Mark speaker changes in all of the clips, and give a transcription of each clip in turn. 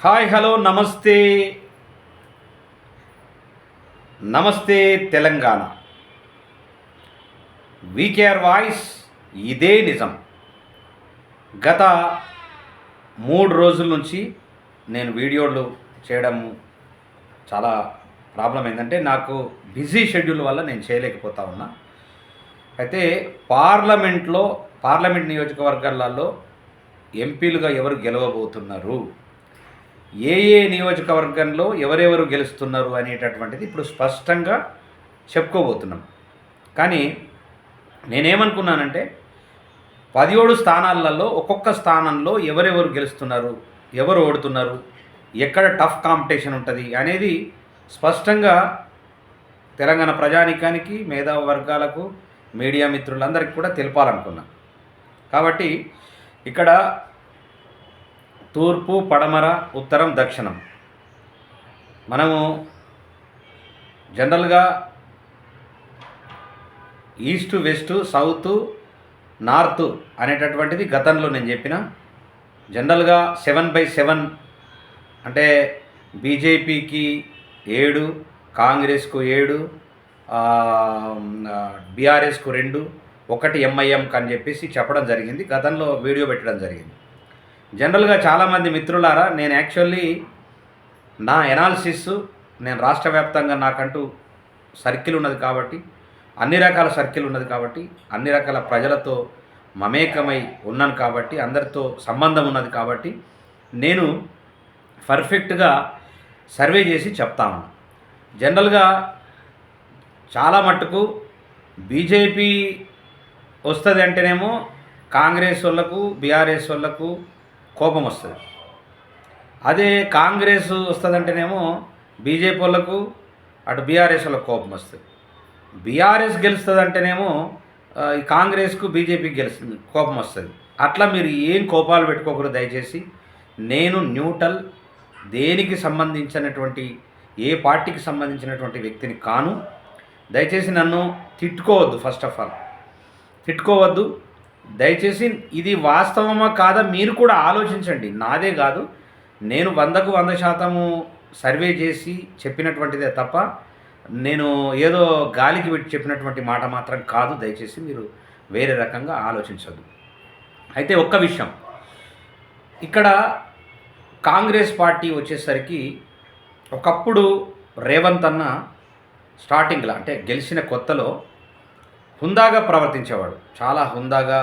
Speaker 1: Hi hello నమస్తే. నమస్తే Telangana. VKR voice ఇదే నిజం. గత మూడు రోజుల నుంచి నేను వీడియోలు చేయడం చాలా ప్రాబ్లం ఏంటంటే నాకు బిజీ షెడ్యూల్ వల్ల నేను చేయలేకపోతా ఉన్నా. అయితే పార్లమెంట్లో పార్లమెంట్ నియోజకవర్గాలలో ఎంపీలుగా ఎవరు గెలవబోతున్నారు? ఏ ఏ నియోజకవర్గంలో ఎవరెవరు గెలుస్తున్నారు అనేటటువంటిది ఇప్పుడు స్పష్టంగా చెప్పుకోబోతున్నాం. కానీ నేనేమనుకున్నానంటే పదిహేడు స్థానాలలో ఒక్కొక్క స్థానంలో ఎవరెవరు గెలుస్తున్నారు ఎవరు ఓడుతున్నారు ఎక్కడ టఫ్ కాంపిటీషన్ ఉంటుంది అనేది స్పష్టంగా తెలంగాణ ప్రజానికానికి మేధావ వర్గాలకు మీడియా మిత్రులందరికీ కూడా తెలపాలనుకున్నా. కాబట్టి ఇక్కడ తూర్పు పడమర ఉత్తరం దక్షిణం. మనము జనరల్గా ఈస్ట్ వెస్ట్ సౌత్ నార్త్ అనేటటువంటిది గతంలో నేను చెప్పిన. జనరల్గా సెవెన్ బై సెవెన్ అంటే బీజేపీకి ఏడు కాంగ్రెస్కు ఏడు బీఆర్ఎస్కు రెండు ఒకటి ఎంఐఎంకి అని చెప్పేసి చెప్పడం జరిగింది. గతంలో వీడియో పెట్టడం జరిగింది. జనరల్గా చాలామంది మిత్రులారా నేను యాక్చువల్లీ నా ఎనాలిసిస్ నేను రాష్ట్ర వ్యాప్తంగా నాకంటూ సర్కిల్ ఉన్నది కాబట్టి అన్ని రకాల సర్కిల్ ఉన్నది కాబట్టి అన్ని రకాల ప్రజలతో మమేకమై ఉన్నాను కాబట్టి అందరితో సంబంధం ఉన్నది కాబట్టి నేను పర్ఫెక్ట్గా సర్వే చేసి చెప్తాను జనరల్గా చాలా మట్టుకు బీజేపీ వస్తుంది అంటేనేమో కాంగ్రెస్ వాళ్ళకు బీఆర్ఎస్ వాళ్ళకు కోపం వస్తుంది. అదే కాంగ్రెస్ వస్తుందంటేనేమో బీజేపీ వాళ్ళకు అటు బీఆర్ఎస్ వాళ్ళకు కోపం వస్తుంది. బీఆర్ఎస్ గెలుస్తుంది అంటేనేమో ఈ కాంగ్రెస్కు బీజేపీకి గెలుస్తుంది కోపం వస్తుంది. అట్లా మీరు ఏం కోపాలు పెట్టుకోకూడదు దయచేసి. నేను న్యూట్రల్ దేనికి సంబంధించినటువంటి ఏ పార్టీకి సంబంధించినటువంటి వ్యక్తిని కాను. దయచేసి నన్ను తిట్టుకోవద్దు ఫస్ట్ ఆఫ్ ఆల్. తిట్టుకోవద్దు దయచేసి ఇది వాస్తవమా కాదా మీరు కూడా ఆలోచించండి. నాదే కాదు నేను వందకు వంద శాతము సర్వే చేసి చెప్పినటువంటిదే తప్ప నేను ఏదో గాలికి పెట్టి చెప్పినటువంటి మాట మాత్రం కాదు. దయచేసి మీరు వేరే రకంగా ఆలోచించద్దు అయితే ఒక్క విషయం. ఇక్కడ కాంగ్రెస్ పార్టీ వచ్చేసరికి ఒకప్పుడు రేవంత్ అన్న స్టార్టింగ్లో అంటే గెలిచిన కొత్తలో హుందాగా ప్రవర్తించేవాడు. చాలా హుందాగా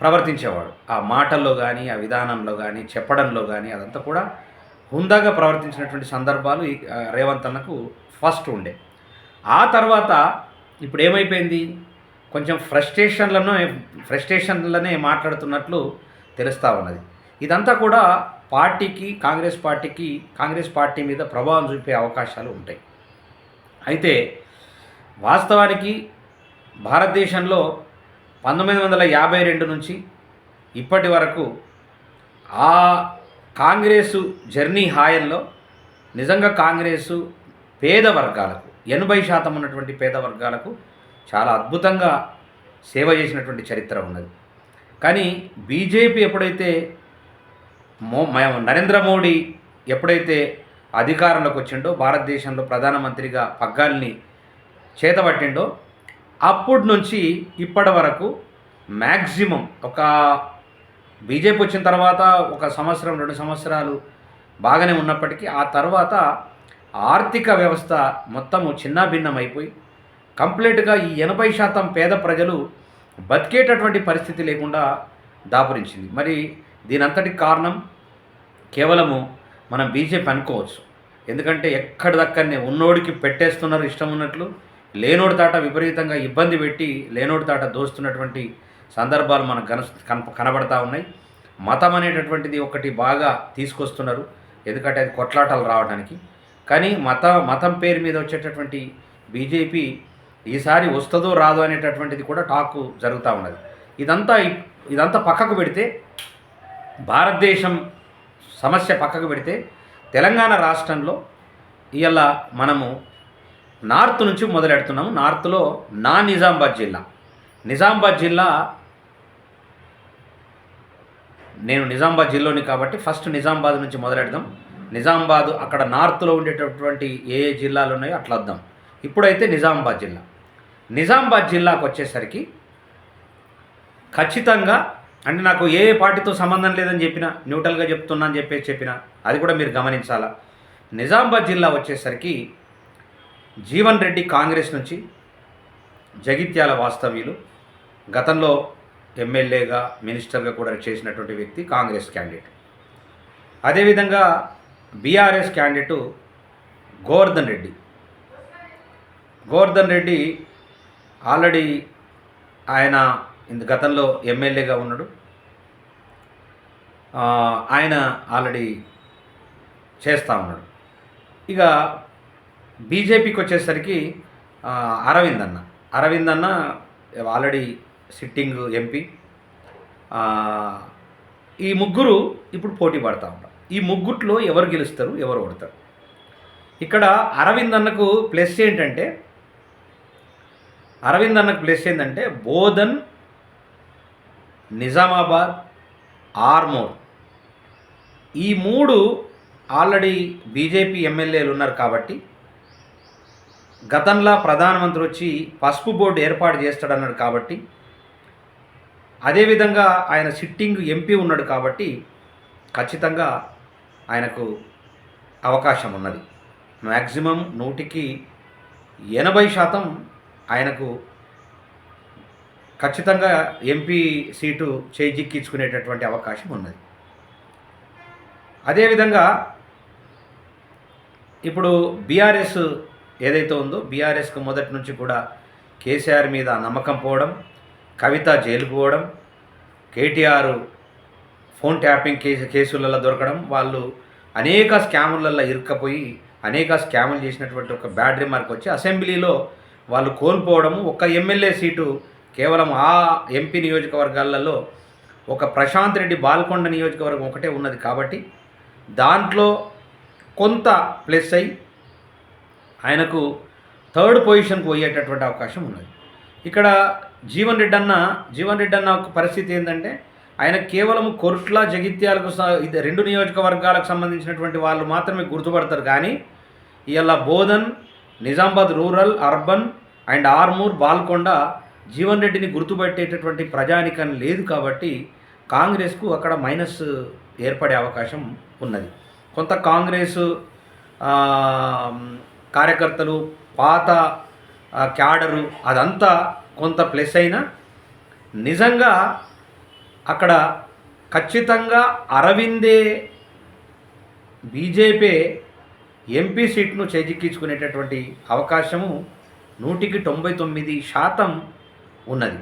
Speaker 1: ప్రవర్తించేవాడు. ఆ మాటల్లో కానీ ఆ విధానంలో కానీ చెప్పడంలో కానీ అదంతా కూడా హుందాగా ప్రవర్తించినటువంటి సందర్భాలు ఈ రేవంత్ అన్నకు ఫస్ట్ ఉండే. ఆ తర్వాత ఇప్పుడు ఏమైపోయింది? కొంచెం ఫ్రస్ట్రేషన్లను ఫ్రస్ట్రేషన్లనే మాట్లాడుతున్నట్లు తెలుస్తూ ఉన్నది. ఇదంతా కూడా పార్టీకి కాంగ్రెస్ పార్టీకి కాంగ్రెస్ పార్టీ మీద ప్రభావం చూపే అవకాశాలు ఉంటాయి. అయితే వాస్తవానికి భారతదేశంలో పంతొమ్మిది వందల యాభై రెండు నుంచి ఇప్పటి వరకు ఆ కాంగ్రెసు జర్నీ హాయంలో నిజంగా కాంగ్రెసు పేద వర్గాలకు ఎనభై శాతం ఉన్నటువంటి పేద వర్గాలకు చాలా అద్భుతంగా సేవ చేసినటువంటి చరిత్ర ఉన్నది. కానీ బీజేపీ ఎప్పుడైతే మో నరేంద్ర మోడీ ఎప్పుడైతే అధికారంలోకి వచ్చిండో భారతదేశంలో ప్రధానమంత్రిగా పగ్గాల్ని చేతబట్టిండో అప్పటి నుంచి ఇప్పటి వరకు మ్యాక్సిమం ఒక బీజేపీ వచ్చిన తర్వాత ఒక సంవత్సరం రెండు సంవత్సరాలు బాగానే ఉన్నప్పటికీ ఆ తర్వాత ఆర్థిక వ్యవస్థ మొత్తము చిన్నాభిన్నమైపోయి కంప్లీట్గా ఈ ఎనభై శాతం పేద ప్రజలు బతికేటటువంటి పరిస్థితి లేకుండా దాపురించింది. మరి దీనంతటి కారణం కేవలము మనం బీజేపీ అనుకోవచ్చు. ఎందుకంటే ఎక్కడిదక్కడనే ఉన్నోడికి పెట్టేస్తున్నారు ఇష్టం ఉన్నట్లు లేనోడి తాట విపరీతంగా ఇబ్బంది పెట్టి లేనోడి తాట దోస్తున్నటువంటి సందర్భాలు మనకు కన కనప కనబడతా ఉన్నాయి. మతం అనేటటువంటిది ఒకటి బాగా తీసుకొస్తున్నారు. ఎందుకంటే అది కొట్లాటలు రావడానికి. కానీ మత మతం పేరు మీద వచ్చేటటువంటి బీజేపీ ఈసారి వస్తుందో రాదో అనేటటువంటిది కూడా టాకు జరుగుతూ ఉన్నది. ఇదంతా ఇదంతా పక్కకు పెడితే భారతదేశం సమస్య పక్కకు పెడితే తెలంగాణ రాష్ట్రంలో ఇవాళ మనము నార్త్ నుంచి మొదలెడుతున్నాము. నార్త్లో నా నిజామాబాద్ జిల్లా. నిజామాబాద్ జిల్లా నేను నిజామాబాద్ జిల్లాని కాబట్టి ఫస్ట్ నిజామాబాద్ నుంచి మొదలెడదాం. నిజామాబాద్ అక్కడ నార్త్లో ఉండేటటువంటి ఏ ఏ జిల్లాలు ఉన్నాయో అట్లా వద్దాం. ఇప్పుడైతే నిజామాబాద్ జిల్లా. నిజామాబాద్ జిల్లాకు వచ్చేసరికి ఖచ్చితంగా అంటే నాకు ఏ పార్టీతో సంబంధం లేదని చెప్పిన న్యూట్రల్గా చెప్తున్నా అని చెప్పేసి చెప్పిన అది కూడా మీరు గమనించాలా. నిజామాబాద్ జిల్లా వచ్చేసరికి జీవన్ రెడ్డి కాంగ్రెస్ నుంచి జగిత్యాల వాస్తవ్యులు గతంలో ఎమ్మెల్యేగా మినిస్టర్గా కూడా చేసినటువంటి వ్యక్తి కాంగ్రెస్ క్యాండిడేట్. అదేవిధంగా BRS candidate Govardhan Reddy. Govardhan Reddy already ఆయన ఇంత గతంలో ఎమ్మెల్యేగా ఉన్నాడు. ఆయన ఆల్రెడీ చేస్తూ ఉన్నాడు. ఇక బీజేపీకి వచ్చేసరికి అరవింద్ అన్న. అరవింద్ అన్న ఆల్రెడీ సిట్టింగ్ ఎంపీ. ఈ ముగ్గురు ఇప్పుడు పోటీ పడతా ఉంటారు. ఈ ముగ్గుట్లో ఎవరు గెలుస్తారు ఎవరు ఓడతారు? ఇక్కడ అరవింద్ అన్నకు ప్లస్ ఏంటంటే అరవింద్ అన్నకు ప్లస్ ఏంటంటే బోధన్ నిజామాబాద్ ఆర్మూర్. ఈ మూడు ఆల్రెడీ బీజేపీ ఎమ్మెల్యేలు ఉన్నారు కాబట్టి గతంలో ప్రధానమంత్రి వచ్చి పసుపు బోర్డు ఏర్పాటు చేస్తాడన్నాడు కాబట్టి అదేవిధంగా ఆయన సిట్టింగ్ ఎంపీ ఉన్నాడు కాబట్టి ఖచ్చితంగా ఆయనకు అవకాశం ఉన్నది. మ్యాక్సిమం నూటికి ఎనభై శాతం ఆయనకు ఖచ్చితంగా ఎంపీ సీటు చేజిక్కించుకునేటటువంటి అవకాశం ఉన్నది. అదేవిధంగా ఇప్పుడు బీఆర్ఎస్ ఏదైతే ఉందో బీఆర్ఎస్కు మొదటి నుంచి కూడా కేసీఆర్ మీద నమ్మకం పోవడం కవిత జైలు పోవడం కేటీఆర్ ఫోన్ ట్యాపింగ్ కేసు కేసులలో దొరకడం వాళ్ళు అనేక స్కాములలో ఇరుక్కపోయి అనేక స్కాములు చేసినటువంటి ఒక బ్యాడ్ రిమార్క్ వచ్చి అసెంబ్లీలో వాళ్ళు కోల్పోవడము ఒక ఎమ్మెల్యే సీటు కేవలం ఆ ఎంపీ నియోజకవర్గాలలో ఒక ప్రశాంత్ రెడ్డి బాల్కొండ నియోజకవర్గం ఒకటే ఉన్నది కాబట్టి దాంట్లో కొంత ప్లస్ అయి ఆయనకు థర్డ్ పొజిషన్కు పోయేటటువంటి అవకాశం ఉన్నది. ఇక్కడ జీవన్ రెడ్డి అన్న జీవన్ రెడ్డి అన్న ఒక పరిస్థితి ఏంటంటే ఆయన కేవలం కొరుట్ల జగిత్యాలకు ఇది రెండు నియోజకవర్గాలకు సంబంధించినటువంటి వాళ్ళు మాత్రమే గుర్తుపడతారు. కానీ ఇవాళ Bodhan Nizamabad rural urban and Armoor Balkonda Jeevan రెడ్డిని గుర్తుపెట్టేటటువంటి ప్రజానికం లేదు కాబట్టి కాంగ్రెస్కు అక్కడ మైనస్ ఏర్పడే అవకాశం ఉన్నది. కొంత కాంగ్రెస్ కార్యకర్తలు పాత క్యాడరు అదంతా కొంత ప్లస్ అయినా నిజంగా అక్కడ ఖచ్చితంగా అరవిందే బీజేపీ ఎంపీ సీట్ను చేజిక్కించుకునేటటువంటి అవకాశము నూటికి తొంభై తొమ్మిది శాతం ఉన్నది.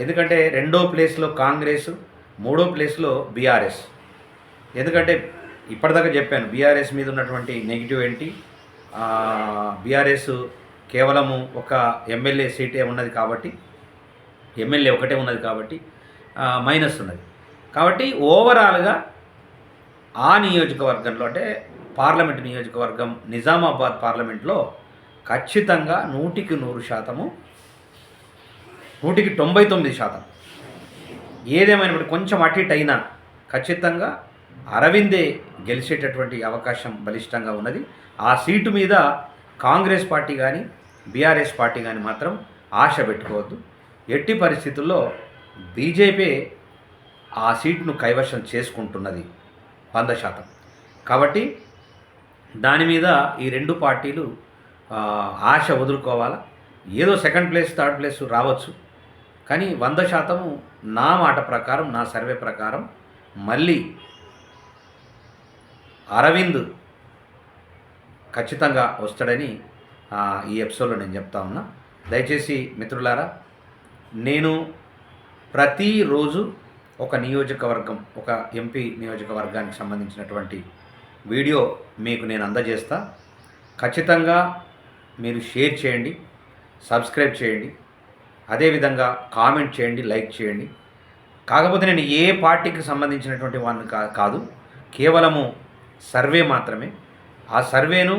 Speaker 1: ఎందుకంటే రెండో ప్లేస్లో కాంగ్రెస్ మూడో ప్లేస్లో బీఆర్ఎస్. ఎందుకంటే ఇప్పటిదాకా చెప్పాను బీఆర్ఎస్ మీద ఉన్నటువంటి నెగిటివ్ ఏంటి? బీఆర్ఎస్ కేవలము ఒక ఎమ్మెల్యే సీటే ఉన్నది కాబట్టి ఎమ్మెల్యే ఒకటే ఉన్నది కాబట్టి మైనస్ ఉన్నది. కాబట్టి ఓవరాల్గా ఆ నియోజకవర్గంలో అంటే పార్లమెంట్ నియోజకవర్గం నిజామాబాద్ పార్లమెంట్లో ఖచ్చితంగా నూటికి నూరు శాతము నూటికి తొంభై తొమ్మిది శాతం. ఏదేమైనప్పుడు కొంచెం అటు ఇటు అయినా ఖచ్చితంగా అరవిందే గెలిచేటటువంటి అవకాశం బలిష్టంగా ఉన్నది. ఆ సీటు మీద కాంగ్రెస్ పార్టీ కానీ బీఆర్ఎస్ పార్టీ కానీ మాత్రం ఆశ పెట్టుకోవద్దు. ఎట్టి పరిస్థితుల్లో బీజేపీ ఆ సీట్ను కైవశం చేసుకుంటున్నది వంద శాతం. కాబట్టి దాని మీద ఈ రెండు పార్టీలు ఆశ వదులుకోవాలా? ఏదో సెకండ్ ప్లేస్ థర్డ్ ప్లేస్ రావచ్చు. కానీ వంద శాతము నా మాట ప్రకారం నా సర్వే ప్రకారం మళ్ళీ అరవింద్ ఖచ్చితంగా వస్తాడని ఈ ఎపిసోడ్లో నేను చెప్తా ఉన్నా. దయచేసి మిత్రులారా నేను ప్రతిరోజు ఒక నియోజకవర్గం ఒక ఎంపీ నియోజకవర్గానికి సంబంధించినటువంటి వీడియో మీకు నేను అందజేస్తా. ఖచ్చితంగా మీరు షేర్ చేయండి సబ్స్క్రైబ్ చేయండి అదేవిధంగా కామెంట్ చేయండి లైక్ చేయండి. కాకపోతే నేను ఏ పార్టీకి సంబంధించినటువంటి వాడిని కా కాదు కేవలము సర్వే మాత్రమే. ఆ సర్వేను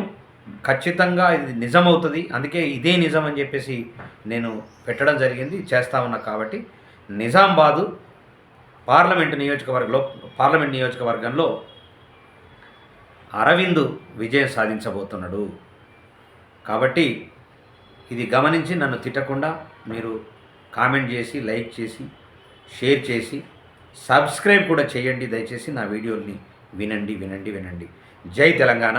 Speaker 1: ఖచ్చితంగా ఇది నిజమవుతుంది. అందుకే ఇదే నిజం అని చెప్పేసి నేను పెట్టడం జరిగింది చేస్తా ఉన్నా కాబట్టి. నిజామాబాదు పార్లమెంట్ నియోజకవర్గంలో పార్లమెంట్ నియోజకవర్గంలో అరవింద్ విజయం సాధించబోతున్నాడు. కాబట్టి ఇది గమనించి నన్ను తిట్టకుండా మీరు కామెంట్ చేసి లైక్ చేసి షేర్ చేసి సబ్స్క్రైబ్ కూడా చేయండి. దయచేసి నా వీడియోని వినండి వినండి వినండి. జై తెలంగాణ.